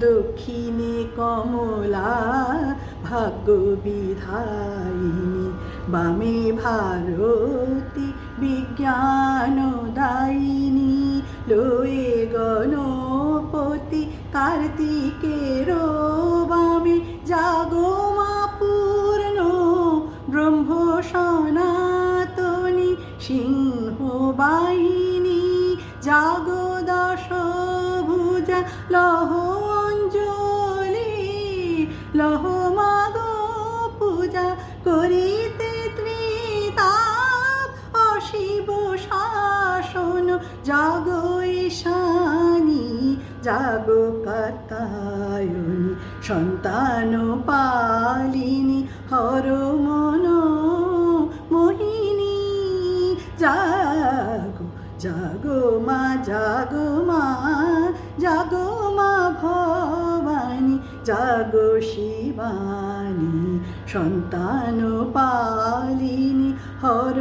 দক্ষিণে কমলা ভাগ্য বিধায়িনী বামে ভারতী বিজ্ঞান দায়িনী লোয়ে গণপতি কার্তিকের বামে জাগো মা পূর্ণ, ব্রহ্ম সনাতনী সিংহ বাহিনী, জাগো দশ ভুজা লহ লহ মাগো পূজা করিতে ত্রিতাপ, অশিব শাসন জাগো ঈশানী, জাগ কাতায়নী সন্তান পালিনী, হর মন মোহিনী, জাগো জাগো মা জাগো মা জাগো মা জাগো শিবানী সন্তান পালিনী হর